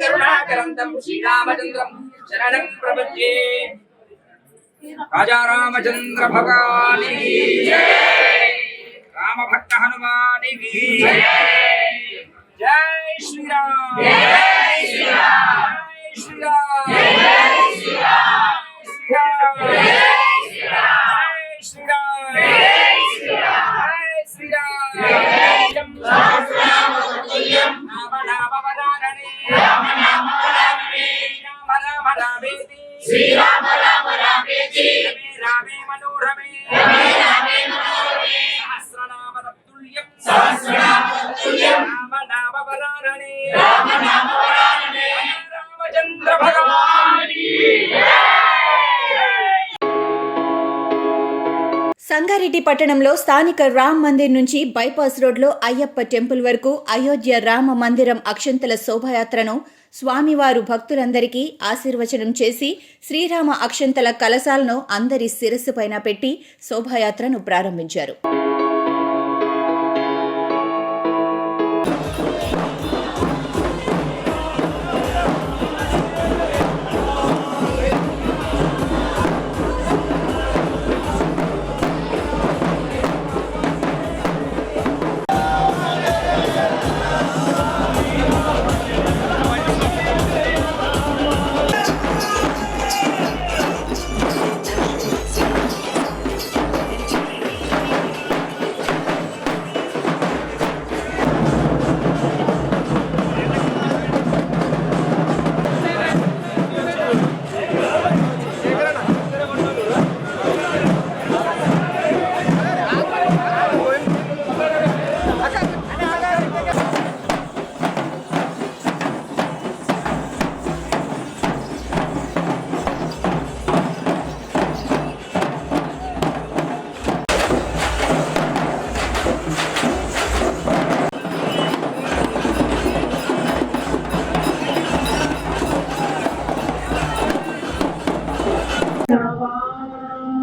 రామం కరుణాకరంతం శ్రీరామచంద్రం శరణం ప్రపద్యే రాజా రామచంద్ర భగవాని రామ హనుమాని జై శ్రీరామ్. శ్రీరామ సంగారెడ్డి పట్టణంలో స్థానిక రామ్ మందిర్ నుంచి బైపాస్ రోడ్లో అయ్యప్ప టెంపుల్ వరకు అయోధ్య రామ మందిరం అక్షంతల శోభయాత్రను స్వామివారు భక్తులందరికీ ఆశీర్వచనం చేసి శ్రీరామ అక్షంతల కలశాలను అందరి శిరస్సు పైన పెట్టి శోభాయాత్రను ప్రారంభించారు.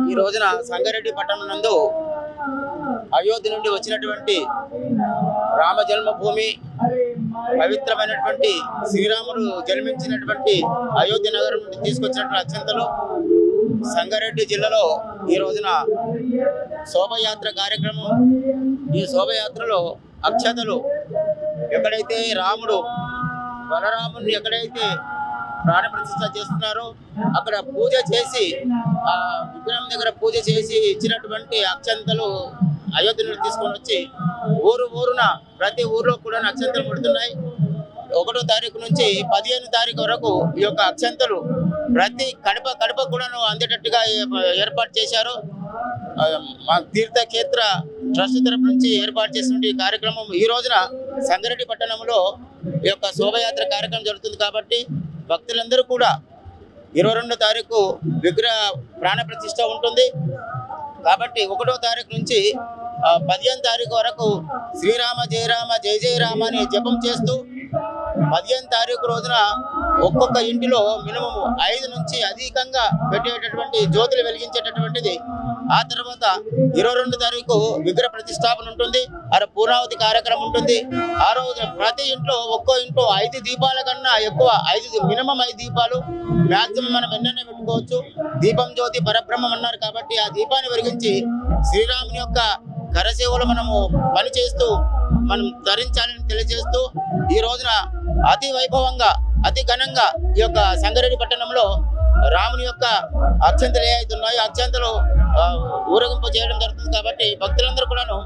ఈ రోజున సంగారెడ్డి పట్టణం నందు అయోధ్య నుండి వచ్చినటువంటి రామ జన్మభూమి పవిత్రమైనటువంటి శ్రీరాముడు జన్మించినటువంటి అయోధ్య నగరం నుండి తీసుకొచ్చినటువంటి అత్యంతలు సంగారెడ్డి జిల్లాలో ఈ రోజున శోభయాత్ర కార్యక్రమం. ఈ శోభయాత్రలో అక్షతలు ఎక్కడైతే రాముడు బలరాముని ఎక్కడైతే ప్రాణ ప్రతిష్ట చేస్తున్నారు. అక్కడ పూజ చేసి ఆ విగ్రహం దగ్గర పూజ చేసి ఇచ్చినటువంటి అక్షంతలు అయోధ్య నుండి తీసుకొని వచ్చి ఊరు ఊరున ప్రతి ఊర్లో కూడా అక్షంతలు పడుతున్నాయి ఒకటో తారీఖు నుంచి పదిహేను తారీఖు వరకు ఈ యొక్క అక్షంతలు ప్రతి కడప కడప కూడాను అందేటట్టుగా ఏర్పాటు చేశారు. మా తీర్థక్షేత్ర ట్రస్ట్ తరపు నుంచి ఏర్పాటు చేసిన కార్యక్రమం ఈ రోజున సంగారెడ్డి పట్టణంలో ఈ యొక్క శోభయాత్ర కార్యక్రమం జరుగుతుంది కాబట్టి భక్తులందరూ కూడా ఇరవై రెండో తారీఖు విగ్రహ ప్రాణ ప్రతిష్ట ఉంటుంది. కాబట్టి ఒకటో తారీఖు నుంచి పదిహేను తారీఖు వరకు శ్రీరామ జయరామ జయ జయ రామ అని జపం చేస్తూ పదిహేను తారీఖు రోజున ఒక్కొక్క ఇంటిలో మినిమం ఐదు నుంచి అధికంగా పెట్టేటటువంటి జ్యోతులు వెలిగించేటటువంటిది. ఆ తర్వాత ఇరవై రెండు తారీఖు విగ్రహ ప్రతిష్టాపన ఉంటుంది. అక్కడ పూర్ణావతి కార్యక్రమం ఉంటుంది. ఆ రోజు ప్రతి ఇంట్లో ఒక్కో ఇంట్లో ఐదు దీపాల కన్నా ఎక్కువ ఐదు మినిమం ఐదు దీపాలు. మ్యాక్సిమం మనం ఎన్నైనా పెట్టుకోవచ్చు. దీపం జ్యోతి పరబ్రహ్మం అన్నారు కాబట్టి ఆ దీపాన్ని వెలిగించి శ్రీరాముని యొక్క కరసేవలు మనము పని చేస్తూ మనం ధరించాలని తెలియజేస్తూ ఈ రోజున అతి వైభవంగా అతి ఘనంగా ఈ యొక్క సంగారెడ్డి పట్టణంలో రాముని యొక్క అక్షంతలు ఏవైతున్నాయో అయితే అక్షంతలు ఊరేగింపు చేయడం జరుగుతుంది కాబట్టి భక్తులందరూ కూడాను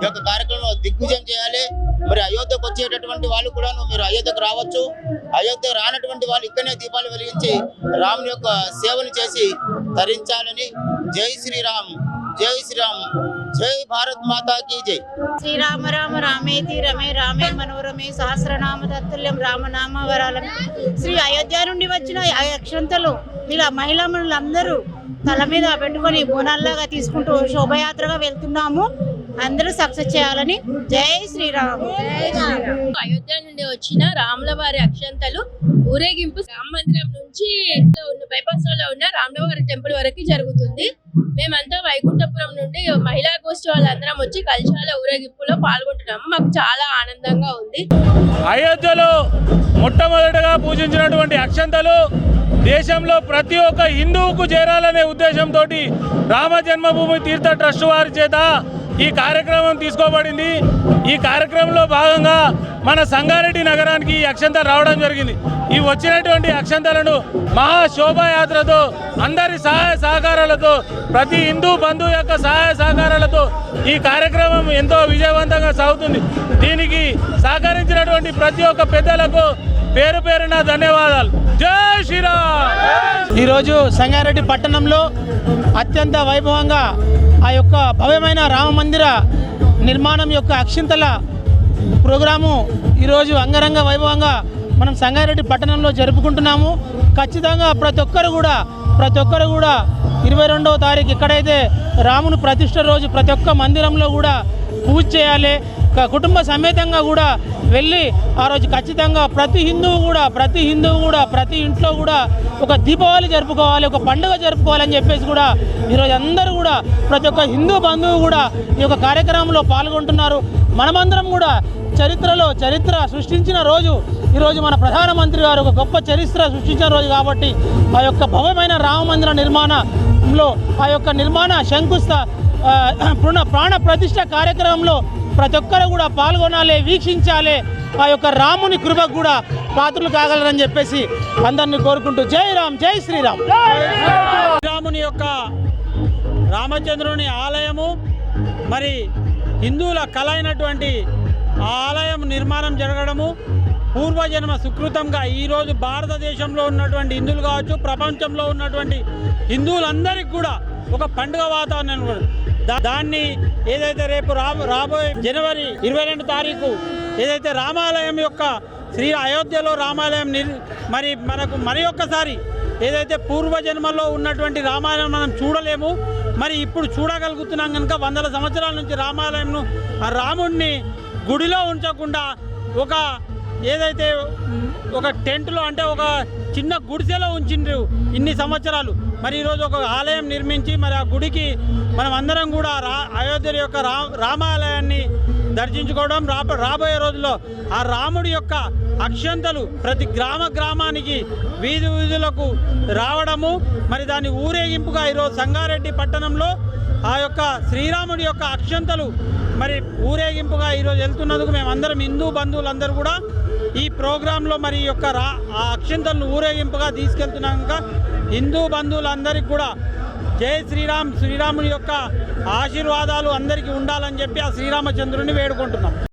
ఈ యొక్క కార్యక్రమంలో దిగ్విజయం చేయాలి. మరి అయోధ్యకు వచ్చేటటువంటి వాళ్ళు కూడాను మీరు అయోధ్యకు రావచ్చు. అయోధ్య రానటువంటి వాళ్ళు ఇక్కడనే దీపాలు వెలిగించి రాముని యొక్క సేవలు చేసి తరించాలని జై శ్రీరామ్ జై శ్రీరామ్ జై భారత్ మాతా కీ జై శ్రీరామ రామ రామేతి రమే రామే మనోరమే సహస్రనామ తత్తుల్యం రామనామ వరాలం శ్రీ అయోధ్య నుండి వచ్చిన అక్షంతలు ఇలా మహిళా మనులందరూ తల మీద పెట్టుకొని బోనాల్లాగా తీసుకుంటూ శోభయాత్రగా వెళ్తున్నాము. అందరూ సక్సెస్ చేయాలని జై శ్రీరామ్. అయోధ్య నుండి వచ్చిన రాముల వారి అక్షంతలు ఊరేగింపు రామ మందిరం నుంచి ఉన్న బైపాస్లో ఉన్న రాముల వారి టెంపుల్ వరకు జరుగుతుంది. మేమంతా వైకుంఠపురం నుండి మహిళా గోష్ఠి వాళ్ళందరం వచ్చి కలశాల ఊరేగింపులో పాల్గొంటున్నాము. మాకు చాలా ఆనందంగా ఉంది. అయోధ్యలో మొట్టమొదటగా పూజించినటువంటి అక్షంతలు దేశంలో ప్రతి ఒక్క హిందువుకు చేరాలనే ఉద్దేశంతో రామ జన్మభూమి తీర్థ ట్రస్ట్ వారి చేత ఈ కార్యక్రమం తీసుకోబడింది. ఈ కార్యక్రమంలో భాగంగా మన సంగారెడ్డి నగరానికి ఈ అక్షంతలు రావడం జరిగింది. ఈ వచ్చినటువంటి అక్షంతలను మహాశోభాయాత్రతో అందరి సహాయ సహకారాలతో ప్రతి హిందూ బంధువు యొక్క సహాయ సహకారాలతో ఈ కార్యక్రమం ఎంతో విజయవంతంగా సాగుతుంది. దీనికి సహకరించినటువంటి ప్రతి ఒక్క పెద్దలకు పేరు పేరున ధన్యవాదాలు. జై శ్రీరామ్! ఈరోజు సంగారెడ్డి పట్టణంలో అత్యంత వైభవంగా ఆ యొక్క భవ్యమైన రామ మందిర నిర్మాణం యొక్క అక్షింతల ప్రోగ్రాము ఈరోజు అంగరంగ వైభవంగా మనం సంగారెడ్డి పట్టణంలో జరుపుకుంటున్నాము. ఖచ్చితంగా ప్రతి ఒక్కరు కూడా ప్రతి ఒక్కరు కూడా ఇరవై రెండవ తారీఖు ఎక్కడైతే రాముని ప్రతిష్ట రోజు ప్రతి ఒక్క మందిరంలో కూడా పూజ చేయాలి క- కుటుంబ సమేతంగా కూడా వెళ్ళి ఆ రోజు ఖచ్చితంగా ప్రతి హిందువు కూడా ప్రతి హిందువు కూడా ప్రతి ఇంట్లో కూడా ఒక దీపావళి జరుపుకోవాలి ఒక పండుగ జరుపుకోవాలని చెప్పేసి కూడా ఈరోజు అందరూ కూడా ప్రతి ఒక్క హిందూ బంధువు కూడా ఈ యొక్క కార్యక్రమంలో పాల్గొంటున్నారు. మనమందరం కూడా చరిత్రలో చరిత్ర సృష్టించిన రోజు ఈరోజు మన ప్రధానమంత్రి గారు ఒక గొప్ప చరిత్ర సృష్టించిన రోజు కాబట్టి ఆ యొక్క భవ్యమైన రామ మందిర నిర్మాణంలో ఆ యొక్క నిర్మాణ శంకుస్థ ప్రాణ ప్రతిష్ట కార్యక్రమంలో ప్రతి ఒక్కరు కూడా పాల్గొనాలి వీక్షించాలి. ఆ యొక్క రాముని కృపకు కూడా పాత్రలు కాగలరని చెప్పేసి అందరిని కోరుకుంటూ జై రామ్ జై శ్రీరామ్. రాముని యొక్క రామచంద్రుని ఆలయము మరి హిందువుల కళ అయినటువంటి ఆ ఆలయం నిర్మాణం జరగడము పూర్వజన్మ సుకృతంగా ఈరోజు భారతదేశంలో ఉన్నటువంటి హిందువులు కావచ్చు ప్రపంచంలో ఉన్నటువంటి హిందువులందరికీ కూడా ఒక పండుగ వాతావరణం కూడా. దాన్ని ఏదైతే రేపు రా రాబోయే జనవరి ఇరవై రెండు తారీఖు ఏదైతే రామాలయం యొక్క శ్రీ అయోధ్యలో రామాలయం నిర్ మరి మనకు మరి ఒక్కసారి ఏదైతే పూర్వజన్మలో ఉన్నటువంటి రామాలయం మనం చూడలేము మరి ఇప్పుడు చూడగలుగుతున్నాం కనుక వందల సంవత్సరాల నుంచి రామాలయంను ఆ రాముణ్ణి గుడిలో ఉంచకుండా ఒక ఏదైతే ఒక టెంట్లో అంటే ఒక చిన్న గుడిసెలో ఉంచిండ్రు ఇన్ని సంవత్సరాలు మరి ఈరోజు ఒక ఆలయం నిర్మించి మరి ఆ గుడికి మనం అందరం కూడా రా అయోధ్య యొక్క రా రామాలయాన్ని దర్శించుకోవడం రా రాబోయే రోజుల్లో ఆ రాముడి యొక్క అక్షంతలు ప్రతి గ్రామ గ్రామానికి వీధి వీధులకు రావడము మరి దాని ఊరేగింపుగా ఈరోజు సంగారెడ్డి పట్టణంలో ఆ యొక్క శ్రీరాముడి యొక్క అక్షంతలు మరి ఊరేగింపుగా ఈరోజు వెళ్తున్నందుకు మేమందరం హిందూ బంధువులందరూ కూడా ఈ ప్రోగ్రాంలో మరి యొక్క రా ఆ అక్షింతలను ఊరేగింపుగా తీసుకెళ్తున్నాక హిందూ బంధువులందరికీ కూడా జై శ్రీరామ్ శ్రీరాముని యొక్క ఆశీర్వాదాలు అందరికీ ఉండాలని చెప్పి ఆ శ్రీరామచంద్రుని వేడుకుంటున్నాం.